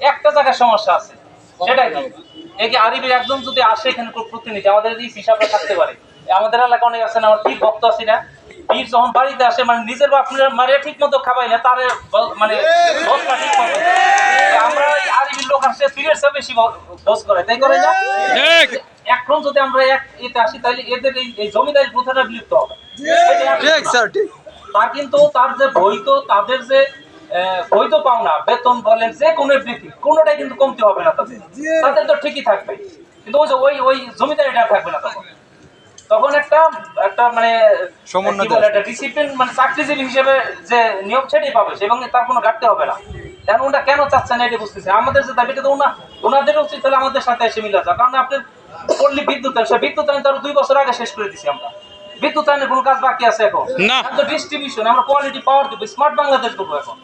একটা জায়গায় সমস্যা আছে। সেটাই কি এই আরিবের একজন যদি আসে এখানে কোনো প্রতিনিধি আমাদের যদি হিসাবে থাকতে পারে। আমাদের এলাকা অনেক আছে না আমার পীর ভক্ত আছি না। পীর যখন বাড়িতে আসে মানে নিজের বাপ মারে ঠিক মতো খাবাই না তারে মানে দোষটা ঠিক মতো আমরা এই আরিবির লোক আসছে পীরের চেয়ে বেশি দোষ করে। তাই করে না? ঠিক। এখন যদি আমরা এক এতে আসি তাহলে এদের এই এই জমিদারি প্রথাটা বিলুপ্ত হবে। এটা এক ঠিক না। স্যার ঠিক। তার কিন্তু তার যে বৈধ তাদের যে বৈধ পাওনা বেতন বলেন যে কোনো বৃত্তি কোনোটাই কিন্তু কমতে হবে না তাদের তাদের তো ঠিকই থাকবে। কিন্তু ওই যে ওই ওই জমিদারিটা থাকবে না তখন। তখন একটা একটা মানে একটা ডিসিপ্লিন মানে চাকরিজীবী হিসেবে যে নিয়ম সেটাই পাবে এবং তার কোনো ঘাটতি হবে না। কেন ওটা কেন চাচ্ছেন এটা বুঝতেছে আমাদের যে দাবিটা তো ওনা ওনাদের উচিত তাহলে আমাদের সাথে এসে মিলা কারণ পল্লী বিদ্যুৎ সে বিদ্যুৎ আইন তো দুই বছর আগে শেষ করে দিছি আমরা। বিদ্যুৎ আইনের কোনো কাজ বাকি আছে এখন? না। তো ডিস্ট্রিবিউশন আমরা কোয়ালিটি পাওয়ার দিব স্মার্ট বাংলাদেশ করব এখন।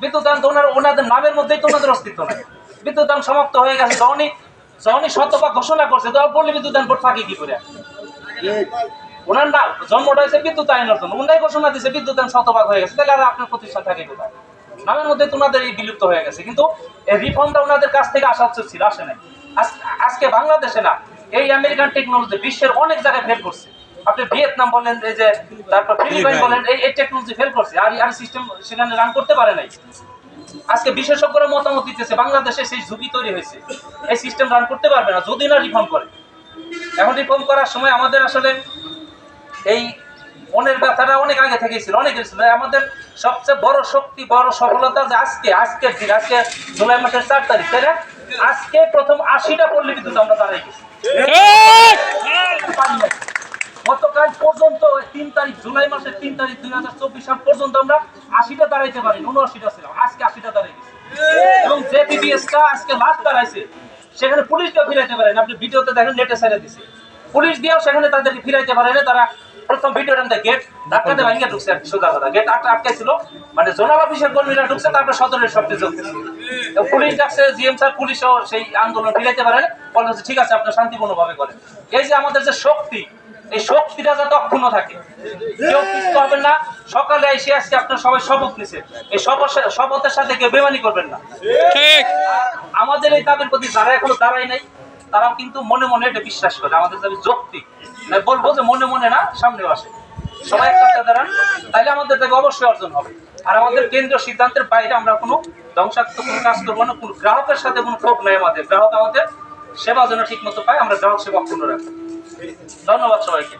বিদ্যুৎ ওনার ওনাদের নামের মধ্যেই অস্তিত্ব নেই। সমাপ্ত হয়ে গেছে ঘোষণা করছে বিদ্যুৎ বোর্ড থাকে কি করে? ওনার জন্মটা হয়েছে বিদ্যুৎ আইনের জন্য ঘোষণা দিয়েছে শতভাগ হয়ে গেছে, তাহলে আর আপনার প্রতিষ্ঠান থাকে কোথায়? নামের মধ্যে তো ওনাদের এই বিলুপ্ত হয়ে গেছে, কিন্তু এই রিফর্মটা ওনাদের কাছ থেকে আসা ছিল, আসে নাই। আজকে বাংলাদেশে না, এই আমেরিকান টেকনোলজি বিশ্বের অনেক জায়গায় ফেল করছে। আপনি ভিয়েতনাম বলেন এই যে তারপর ফিলিপাইন। বলেন এই এই টেকনোলজি ফেল করছে আর আর সিস্টেম সেখানে রান করতে পারে নাই। আজকে বিশেষজ্ঞরা মতামত দিতেছে বাংলাদেশে সেই ঝুঁকি তৈরি হয়েছে। এই সিস্টেম রান করতে পারবে না যদি না রিফর্ম করে। এখন রিফর্ম করার সময় আমাদের আসলে এই মনের ব্যথাটা অনেক আগে থেকেই ছিল অনেক ছিল। আমাদের সবচেয়ে বড় শক্তি বড় সফলতা যে আজকে আজকের দিন আজকে জুলাই মাসের চার তারিখ তাই না? আজকে প্রথম আশিটা পল্লী বিদ্যুৎ আমরা দাঁড়াই গেছি ঠিক পারি নাই। গতকাল পর্যন্ত তিন তারিখ জুলাই মাসের তিন তারিখ দুই হাজার চব্বিশ সাল পর্যন্ত আমরা আশিটা দাঁড়াইতে পারি উনআশিটা ছিলাম, আজকে আশিটা দাঁড়াই গেছি। এবং যে টিভিএসটা আজকে লাস্ট দাঁড়াইছে, সেখানে পুলিশটা ফিরাইতে পারেন। আপনি ভিডিওতে দেখেন, নেটে ছেড়ে দিছে। পুলিশ দিয়েও সেখানে তাদেরকে ফিরাইতে পারে না তারা প্রথম ভিডিওটা গেট ধাক্কাতে ভাঙিয়ে ঢুকছে আর সোজা কথা। গেট আটটা আটকাই ছিল মানে জোনাল অফিসের কর্মীরা ঢুকছে, তারপরে সদরের সব কিছু পুলিশ ডাকছে, জিএম স্যার, পুলিশও সেই আন্দোলন ফিরাইতে পারে বলছে, ঠিক আছে আপনার শান্তিপূর্ণ ভাবে করেন। এই যে আমাদের যে শক্তি এই শক্তিটা যাতে অক্ষুণ্ণ থাকে। কেউ পিছতে হবেন না। সকালে এসে আজকে আপনার সবাই শপথ নিছে। এই শপথের সাথে কেউ বেমানি করবেন না। ঠিক। আমাদের এই দাবির প্রতি যারা এখনও দাঁড়ায় নাই তারাও কিন্তু মনে মনে এটা বিশ্বাস করে। আমাদের দাবি যৌক্তিক। বলব যে মনে মনে না সামনেও আসে। সবাই একটা দাঁড়ান। তাইলে আমাদের দাবি অবশ্যই অর্জন হবে। আর আমাদের কেন্দ্রীয় সিদ্ধান্তের বাইরে আমরা কোনো ধ্বংসাত্মক কোনো কাজ করব না। কোনো গ্রাহকের সাথে কোনো ক্ষোভ নেই আমাদের। গ্রাহক আমাদের সেবা যেন ঠিক মতো পায় আমরা গ্রাহক সেবা অক্ষুণ্ণ রাখব। ধন্যবাদ সবাইকে।